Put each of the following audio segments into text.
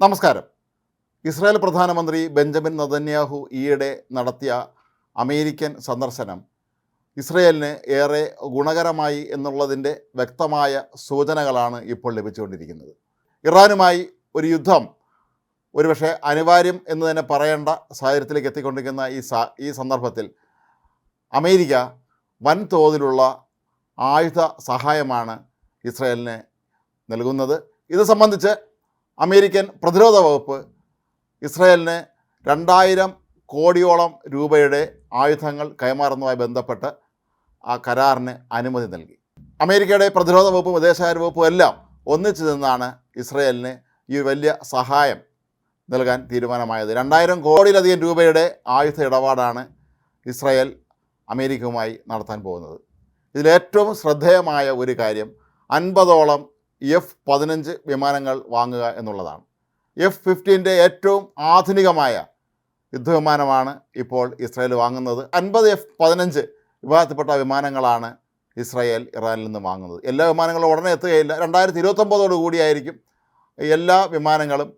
നമസ്കാരം. ഇസ്രായേൽ പ്രധാനമന്ത്രി Benjamin Netanyahu ഈയിടെ നടത്തിയ അമേരിക്കൻ സന്ദർശനം ഇസ്രയേലിന് ഏറെ ഗുണകരമായി എന്നുള്ളതിന്റെ വ്യക്തമായ സൂചനകളാണ് ഇപ്പോൾ ലഭിച്ചുകൊണ്ടിരിക്കുന്നത്. ഇറാനുമായി ഒരു യുദ്ധം ഒരുപക്ഷെ അനിവാര്യം എന്ന് തന്നെ പറയേണ്ട സാഹചര്യത്തിലേക്ക് എത്തിക്കൊണ്ടിരിക്കുന്ന ഈ സാ ഈ സന്ദർഭത്തിൽ അമേരിക്ക വൻതോതിലുള്ള ആയുധ സഹായമാണ് ഇസ്രയേലിന് നൽകുന്നത്. ഇത് സംബന്ധിച്ച് അമേരിക്കൻ പ്രതിരോധ വകുപ്പ് ഇസ്രയേലിന് രണ്ടായിരം കോടിയോളം രൂപയുടെ ആയുധങ്ങൾ കൈമാറുന്നതുമായി ബന്ധപ്പെട്ട് ആ കരാറിന് അനുമതി നൽകി. അമേരിക്കയുടെ പ്രതിരോധ വകുപ്പും വിദേശകാര്യ വകുപ്പും എല്ലാം ഒന്നിച്ചു നിന്നാണ് ഇസ്രയേലിന് ഈ വലിയ സഹായം നൽകാൻ തീരുമാനമായത്. രണ്ടായിരം കോടിയിലധികം രൂപയുടെ ആയുധ ഇടപാടാണ് ഇസ്രയേൽ അമേരിക്കയുമായി നടത്താൻ പോകുന്നത്. ഇതിലേറ്റവും ശ്രദ്ധേയമായ ഒരു കാര്യം അൻപതോളം എഫ് പതിനഞ്ച് വിമാനങ്ങൾ വാങ്ങുക എന്നുള്ളതാണ്. എഫ് ഫിഫ്റ്റീന്റെ ഏറ്റവും ആധുനികമായ യുദ്ധവിമാനമാണ് ഇപ്പോൾ ഇസ്രായേൽ വാങ്ങുന്നത്. അൻപത് എഫ് പതിനഞ്ച് വിഭാഗത്തിൽപ്പെട്ട വിമാനങ്ങളാണ് ഇസ്രായേൽ ഇറാനിൽ നിന്ന് വാങ്ങുന്നത്. എല്ലാ വിമാനങ്ങളും ഉടനെ എത്തുകയില്ല. രണ്ടായിരത്തി ഇരുപത്തൊമ്പതോട് കൂടിയായിരിക്കും എല്ലാ വിമാനങ്ങളും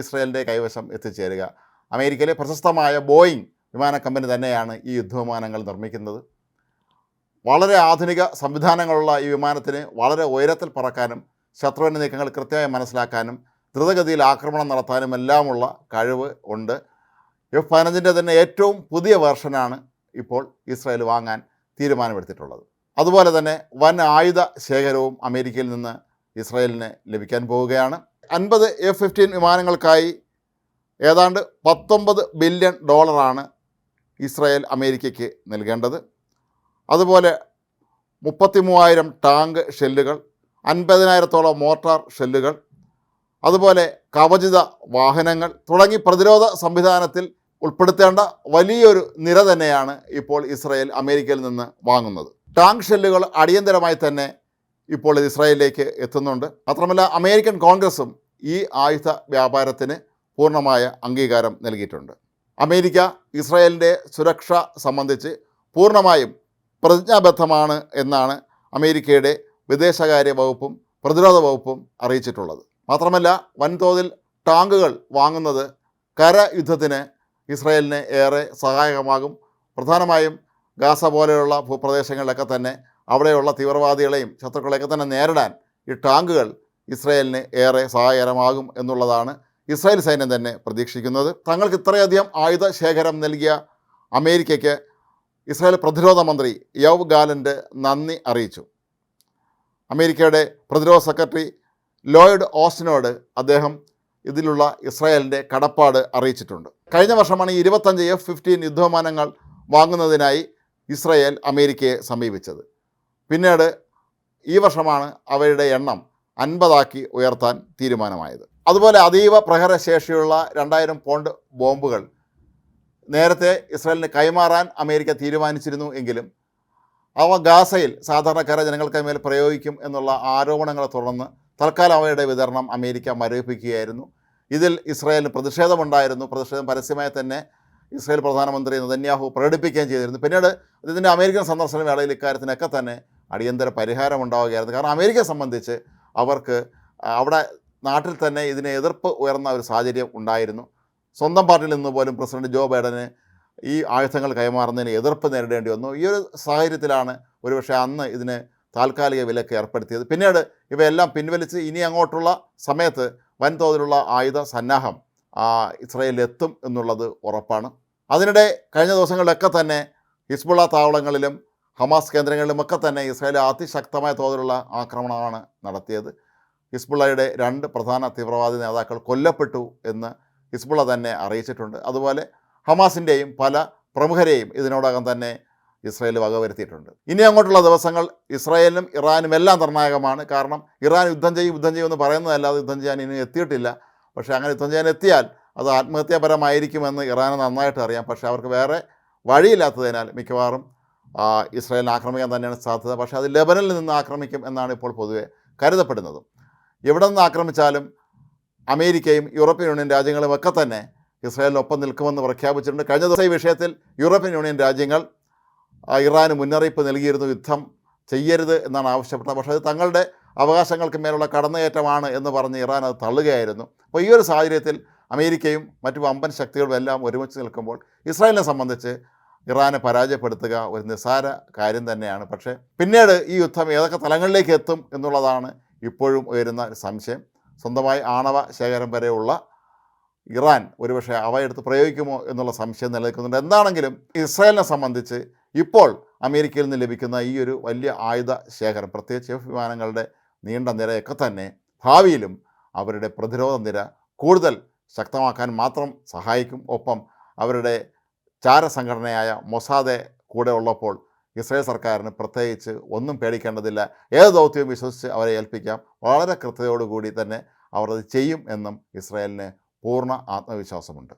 ഇസ്രായേലിന്റെ കൈവശം എത്തിച്ചേരുക. അമേരിക്കയിലെ പ്രശസ്തമായ ബോയിങ് വിമാന കമ്പനി തന്നെയാണ് ഈ യുദ്ധവിമാനങ്ങൾ നിർമ്മിക്കുന്നത്. വളരെ ആധുനിക സംവിധാനങ്ങളുള്ള ഈ വിമാനത്തിന് വളരെ ഉയരത്തിൽ പറക്കാനും ശത്രുവിന്റെ നീക്കങ്ങൾ കൃത്യമായി മനസ്സിലാക്കാനും ദ്രുതഗതിയിൽ ആക്രമണം നടത്താനും എല്ലാമുള്ള കഴിവ് ഉണ്ട്. എഫ് പതിനഞ്ചിന്റെ തന്നെ ഏറ്റവും പുതിയ വേർഷനാണ് ഇപ്പോൾ ഇസ്രായേൽ വാങ്ങാൻ തീരുമാനമെടുത്തിട്ടുള്ളത്. അതുപോലെ തന്നെ വൻ ആയുധ ശേഖരവും അമേരിക്കയിൽ നിന്ന് ഇസ്രായേലിന് ലഭിക്കാൻ പോവുകയാണ്. അൻപത് എഫ് ഫിഫ്റ്റീൻ വിമാനങ്ങൾക്കായി ഏതാണ്ട് പത്തൊമ്പത് ബില്യൺ ഡോളറാണ് ഇസ്രായേൽ അമേരിക്കയ്ക്ക് നൽകേണ്ടത്. അതുപോലെ മുപ്പത്തി മൂവായിരം ടാങ്ക് ഷെല്ലുകൾ അൻപതിനായിരത്തോളം മോർട്ടാർ ഷെല്ലുകൾ അതുപോലെ കവചിത വാഹനങ്ങൾ തുടങ്ങി പ്രതിരോധ സംവിധാനത്തിൽ ഉൾപ്പെടുത്തേണ്ട വലിയൊരു നിര തന്നെയാണ് ഇപ്പോൾ ഇസ്രായേൽ അമേരിക്കയിൽ നിന്ന് വാങ്ങുന്നത്. ടാങ്ക് ഷെല്ലുകൾ അടിയന്തരമായി തന്നെ ഇപ്പോൾ ഇത് ഇസ്രായേലിലേക്ക് എത്തുന്നുണ്ട്. മാത്രമല്ല അമേരിക്കൻ കോൺഗ്രസും ഈ ആയുധ വ്യാപാരത്തിന് പൂർണമായ അംഗീകാരം നൽകിയിട്ടുണ്ട്. അമേരിക്ക ഇസ്രായേലിന്റെ സുരക്ഷ സംബന്ധിച്ച് പൂർണമായും പ്രതിജ്ഞാബദ്ധമാണ് എന്നാണ് അമേരിക്കയുടെ വിദേശകാര്യ വകുപ്പും പ്രതിരോധ വകുപ്പും അറിയിച്ചിട്ടുള്ളത്. മാത്രമല്ല വൻതോതിൽ ടാങ്കുകൾ വാങ്ങുന്നത് കര യുദ്ധത്തിന് ഇസ്രായേലിന് ഏറെ സഹായകമാകും. പ്രധാനമായും ഗാസ പോലെയുള്ള ഭൂപ്രദേശങ്ങളിലൊക്കെ തന്നെ അവിടെയുള്ള തീവ്രവാദികളെയും ശത്രുക്കളെയൊക്കെ തന്നെ നേരിടാൻ ഈ ടാങ്കുകൾ ഇസ്രായേലിന് ഏറെ സഹായകരമാകും എന്നുള്ളതാണ് ഇസ്രായേൽ സൈന്യം തന്നെ പ്രതീക്ഷിക്കുന്നത്. തങ്ങൾക്ക് ഇത്രയധികം ആയുധ ശേഖരം നൽകിയ അമേരിക്കയ്ക്ക് ഇസ്രായേൽ പ്രതിരോധ മന്ത്രി യവ് ഗാലന്റ് നന്ദി അറിയിച്ചു. അമേരിക്കയുടെ പ്രതിരോധ സെക്രട്ടറി ലോയിഡ് ഓസ്റ്റിനോട് അദ്ദേഹം ഇതിലുള്ള ഇസ്രായേലിന്റെ കടപ്പാട് അറിയിച്ചിട്ടുണ്ട്. കഴിഞ്ഞ വർഷമാണ് ഈ ഇരുപത്തഞ്ച് എഫ് ഫിഫ്റ്റീൻ യുദ്ധവിമാനങ്ങൾ വാങ്ങുന്നതിനായി ഇസ്രായേൽ അമേരിക്കയെ സമീപിച്ചത്. പിന്നീട് ഈ വർഷമാണ് അവയുടെ എണ്ണം അൻപതാക്കി ഉയർത്താൻ തീരുമാനമായത്. അതുപോലെ അതീവ പ്രഹരശേഷിയുള്ള രണ്ടായിരം പോണ്ട് ബോംബുകൾ നേരത്തെ ഇസ്രായേലിന് കൈമാറാൻ അമേരിക്ക തീരുമാനിച്ചിരുന്നു എങ്കിലും അവ ഗാസയിൽ സാധാരണക്കാരെ ജനങ്ങൾക്ക് മേൽ പ്രയോഗിക്കും എന്നുള്ള ആരോപണങ്ങളെ തുടർന്ന് തൽക്കാലം അവയുടെ വിതരണം അമേരിക്ക മരവിപ്പിക്കുകയായിരുന്നു. ഇതിൽ ഇസ്രായേലിന് പ്രതിഷേധമുണ്ടായിരുന്നു. പ്രതിഷേധം പരസ്യമായി തന്നെ ഇസ്രായേൽ പ്രധാനമന്ത്രി നെതന്യാഹു പ്രകടിപ്പിക്കുകയും ചെയ്തിരുന്നു. പിന്നീട് ഇതിന്റെ അമേരിക്കൻ സന്ദർശന വേളയിൽ ഇക്കാര്യത്തിനൊക്കെ തന്നെ അടിയന്തര പരിഹാരം ഉണ്ടാവുകയായിരുന്നു. കാരണം അമേരിക്കയെ സംബന്ധിച്ച് അവർക്ക് അവിടെ നാട്ടിൽ തന്നെ ഇതിനെ എതിർപ്പ് ഉയർന്ന ഒരു സാഹചര്യം ഉണ്ടായിരുന്നു. സ്വന്തം പാർട്ടിയിൽ നിന്ന് പോലും പ്രസിഡന്റ് ജോ ബൈഡന് ഈ ആയുധങ്ങൾ കൈമാറുന്നതിന് എതിർപ്പ് നേരിടേണ്ടി വന്നു. ഈ ഒരു സാഹചര്യത്തിലാണ് ഒരുപക്ഷെ അന്ന് ഇതിന് താൽക്കാലിക വിലക്ക് ഏർപ്പെടുത്തിയത്. പിന്നീട് ഇവയെല്ലാം പിൻവലിച്ച് ഇനി അങ്ങോട്ടുള്ള സമയത്ത് വൻതോതിലുള്ള ആയുധ സന്നാഹം എത്തും എന്നുള്ളത് ഉറപ്പാണ്. അതിനിടെ കഴിഞ്ഞ ദിവസങ്ങളിലൊക്കെ തന്നെ ഹിസ്ബുള്ള താവളങ്ങളിലും ഹമാസ് കേന്ദ്രങ്ങളിലുമൊക്കെ തന്നെ ഇസ്രായേൽ അതിശക്തമായ തോതിലുള്ള ആക്രമണമാണ് നടത്തിയത്. ഹിസ്ബുള്ളയുടെ രണ്ട് പ്രധാന തീവ്രവാദി നേതാക്കൾ കൊല്ലപ്പെട്ടു എന്ന് ഹിസ്ബുള്ള തന്നെ അറിയിച്ചിട്ടുണ്ട്. അതുപോലെ ഹമാസിന്റെയും പല പ്രമുഖരെയും ഇതിനോടകം തന്നെ ഇസ്രായേൽ വകവരുത്തിയിട്ടുണ്ട്. ഇനി അങ്ങോട്ടുള്ള ദിവസങ്ങൾ ഇസ്രായേലിനും ഇറാനും എല്ലാം നിർണായകമാണ്. കാരണം ഇറാൻ യുദ്ധം ചെയ്യും യുദ്ധം ചെയ്യുമെന്ന് പറയുന്നതല്ലാതെ യുദ്ധം ചെയ്യാൻ ഇനി എത്തിയിട്ടില്ല. പക്ഷേ അങ്ങനെ യുദ്ധം ചെയ്യാൻ എത്തിയാൽ അത് ആത്മഹത്യാപരമായിരിക്കുമെന്ന് ഇറാന് നന്നായിട്ട് അറിയാം. പക്ഷേ അവർക്ക് വേറെ വഴിയില്ലാത്തതിനാൽ മിക്കവാറും ഇസ്രായേലിനെ ആക്രമിക്കാൻ തന്നെയാണ് സാധ്യത. പക്ഷേ അത് ലെബനനിൽ നിന്ന് ആക്രമിക്കും എന്നാണ് ഇപ്പോൾ പൊതുവെ കരുതപ്പെടുന്നത്. എവിടെ നിന്ന് ആക്രമിച്ചാലും അമേരിക്കയും യൂറോപ്യൻ യൂണിയൻ രാജ്യങ്ങളും ഒക്കെ തന്നെ ഇസ്രായേലിനൊപ്പം നിൽക്കുമെന്ന് പ്രഖ്യാപിച്ചിട്ടുണ്ട്. കഴിഞ്ഞ ദിവസം ഈ വിഷയത്തിൽ യൂറോപ്യൻ യൂണിയൻ രാജ്യങ്ങൾ ഇറാന് മുന്നറിയിപ്പ് നൽകിയിരുന്നു യുദ്ധം ചെയ്യരുത് എന്നാണ് ആവശ്യപ്പെട്ടത്. പക്ഷേ അത് തങ്ങളുടെ അവകാശങ്ങൾക്ക് മേലുള്ള കടന്നുകയറ്റമാണ് എന്ന് പറഞ്ഞ് ഇറാൻ അത് തള്ളുകയായിരുന്നു. അപ്പോൾ ഈ ഒരു സാഹചര്യത്തിൽ അമേരിക്കയും മറ്റു വമ്പൻ ശക്തികളും എല്ലാം ഒരുമിച്ച് നിൽക്കുമ്പോൾ ഇസ്രായേലിനെ സംബന്ധിച്ച് ഇറാനെ പരാജയപ്പെടുത്തുക ഒരു നിസ്സാര കാര്യം തന്നെയാണ്. പക്ഷേ പിന്നീട് ഈ യുദ്ധം ഏതൊക്കെ തലങ്ങളിലേക്ക് എത്തും എന്നുള്ളതാണ് ഇപ്പോഴും ഉയരുന്ന സംശയം. സ്വന്തമായി ആണവ ശേഖരം വരെയുള്ള ഇറാൻ ഒരുപക്ഷെ അവ എടുത്ത് പ്രയോഗിക്കുമോ എന്നുള്ള സംശയം നിലനിൽക്കുന്നുണ്ട്. എന്താണെങ്കിലും ഇസ്രായേലിനെ സംബന്ധിച്ച് ഇപ്പോൾ അമേരിക്കയിൽ നിന്ന് ലഭിക്കുന്ന ഈ ഒരു വലിയ ആയുധ ശേഖരം പ്രത്യേകിച്ച് എഫ് വിമാനങ്ങളുടെ നീണ്ട നിരയൊക്കെ തന്നെ ഭാവിയിലും അവരുടെ പ്രതിരോധ നിര കൂടുതൽ ശക്തമാക്കാൻ മാത്രം സഹായിക്കും. ഒപ്പം അവരുടെ ചാരസംഘടനയായ മൊസാദെ കൂടെ ഉള്ളപ്പോൾ ഇസ്രായേൽ സർക്കാരിന് പ്രത്യേകിച്ച് ഒന്നും പേടിക്കേണ്ടതില്ല. ഏത് ദൗത്യവും വിശ്വസിച്ച് അവരെ ഏൽപ്പിക്കാം? വളരെ കൃത്യതയോടുകൂടി തന്നെ അവർ അത് ചെയ്യും എന്നും ഇസ്രായേലിന് പൂർണ ആത്മവിശ്വാസമുണ്ട്.